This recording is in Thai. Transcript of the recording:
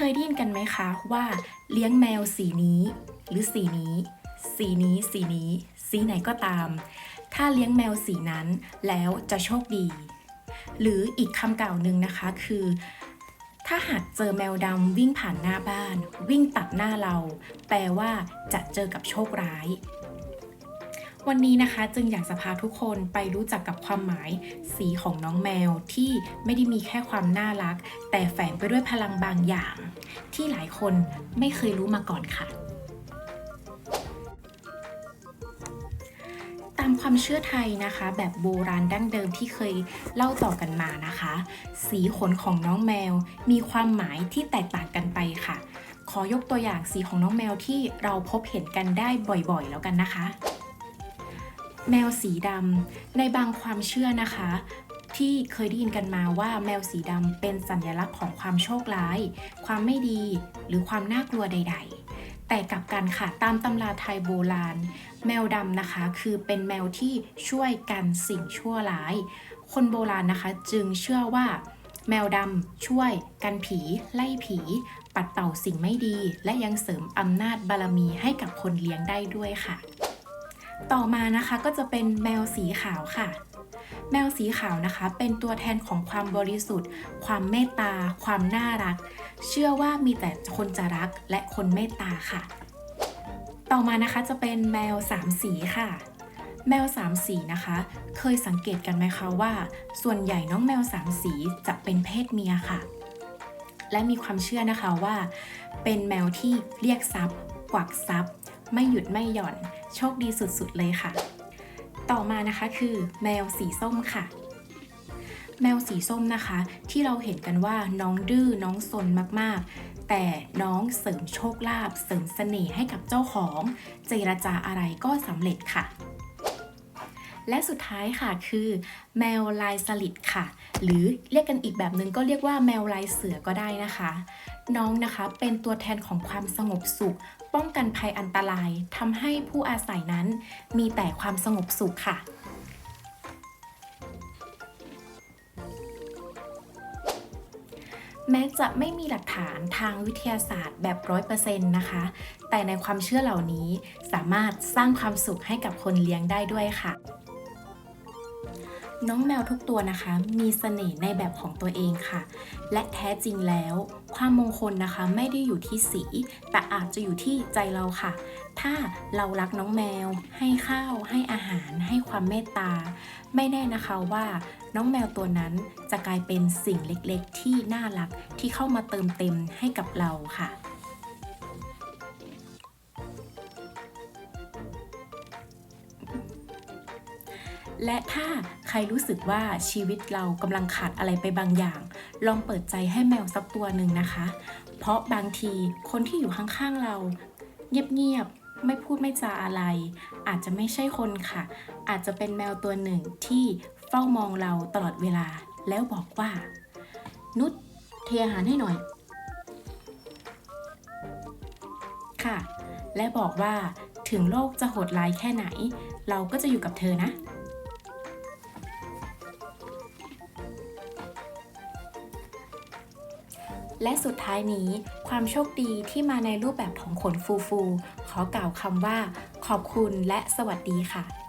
คยได้ยินกันไหมคะว่าเลี้ยงแมวสีนี้ หรือสีนี้ สีนี้สีนี้ สีไหนก็ตาม ถ้าเลี้ยงแมวสีนั้นแล้วจะโชคดี หรืออีกคำกล่าวหนึ่งนะคะคือ ถ้าหากเจอแมวดำวิ่งผ่านหน้าบ้าน วิ่งตัดหน้าเรา แปลว่าจะเจอกับโชคร้าย วันนี้นะคะจึงอยากจะพาทุกคนไปรู้จักกับความหมายสีของน้องแมวที่ไม่ได้มีแค่ความน่ารัก แต่แฝงไปด้วยพลังบางอย่าง ที่หลายคนไม่เคยรู้มาก่อนค่ะ ตามความเชื่อไทยนะคะ แบบโบราณดั้งเดิมที่เคยเล่าต่อกันมานะคะ สีขนของน้องแมวมีความหมายที่แตกต่างกันไปค่ะ ขอยกตัวอย่างสีของน้องแมวที่เราพบเห็นกันได้บ่อยๆ แล้วกันนะคะ แมวสีดำในบางความเชื่อนะคะ ที่เคยได้ยินกันมาว่าแมวสีดำเป็นสัญลักษณ์ของความโชคร้าย ความไม่ดี หรือความน่ากลัวใด ๆ แต่กลับกันค่ะตามตำราไทยโบราณ แมวดำนะคะ คือเป็นแมวที่ช่วยกันสิ่งชั่วร้าย คนโบราณนะคะ จึงเชื่อว่า แมวดำช่วยกันผี ไล่ผี ปัดเป่าสิ่งไม่ดี และยังเสริมอำนาจบารมีให้กับคนเลี้ยงได้ด้วยค่ะ ต่อมานะคะก็จะเป็นแมวสีขาวค่ะ แมวสีขาวนะคะ เป็นตัวแทนของความบริสุทธิ์ ความเมตตา ความน่ารัก เชื่อว่ามีแต่คนจะรักและคนเมตตาค่ะ ต่อมานะคะจะเป็นแมวสามสีค่ะแมวสามสีนะคะ เคยสังเกตกันไหมคะว่า ส่วนใหญ่น้องแมวสามสีจะเป็นเพศเมียค่ะ และมีความเชื่อนะคะว่า เป็นแมวที่เรียกทรัพย์ กวักทรัพย์ ไม่หยุดไม่หย่อน โชคดีสุดๆเลยค่ะ ต่อมานะคะคือแมวสีส้มค่ะ แมวสีส้มนะคะ ที่เราเห็นกันว่าน้องดื้อน้องซนมากๆ แต่น้องเสริมโชคลาภเสริมเสน่ห์ให้กับเจ้าของ เจรจาอะไรก็สำเร็จค่ะ และสุดท้ายค่ะคือแมวลายสลิดค่ะ หรือเรียกกันอีกแบบหนึ่งก็เรียกว่าแมวลายเสือก็ได้นะคะ น้องนะคะเป็นตัวแทนของความสงบสุข ป้องกันภัยอันตรายทำให้ผู้อาศัยนั้น มีแต่ความสงบสุขค่ะแม้จะไม่มีหลักฐานทางวิทยาศาสตร์แบบร้อยเปอร์เซ็นต์นะคะ แต่ในความเชื่อเหล่านี้สามารถสร้างความสุขให้กับคนเลี้ยงได้ด้วยค่ะ น้องแมวทุกตัวนะคะ มีเสน่ห์ในแบบของตัวเองค่ะ และแท้จริงแล้ว ความมงคลนะคะไม่ได้อยู่ที่สี แต่อาจจะอยู่ที่ใจเราค่ะ ถ้าเรารักน้องแมว ให้ข้าว ให้อาหาร ให้ความเมตตา ไม่แน่นะคะว่า น้องแมวตัวนั้นจะกลายเป็นสิ่งเล็กๆ ที่น่ารักที่เข้ามาเติมเต็มให้กับเราค่ะ และถ้าใครรู้สึกว่าชีวิตเรากำลังขาดอะไรไปบางอย่าง ลองเปิดใจให้แมวสักตัวหนึ่งนะคะ เพราะบางทีคนที่อยู่ข้างๆเรา เงียบๆไม่พูดไม่จาอะไร อาจจะไม่ใช่คนค่ะ อาจจะเป็นแมวตัวหนึ่งที่เฝ้ามองเราตลอดเวลา แล้วบอกว่า นุชเทอาหารให้หน่อย ค่ะ และบอกว่าถึงโลกจะโหดร้ายแค่ไหน เราก็จะอยู่กับเธอนะ และสุดท้ายนี้ ความโชคดีที่มาในรูปแบบของขนฟูฟูๆขอกล่าวคำว่า ขอบคุณและสวัสดีค่ะ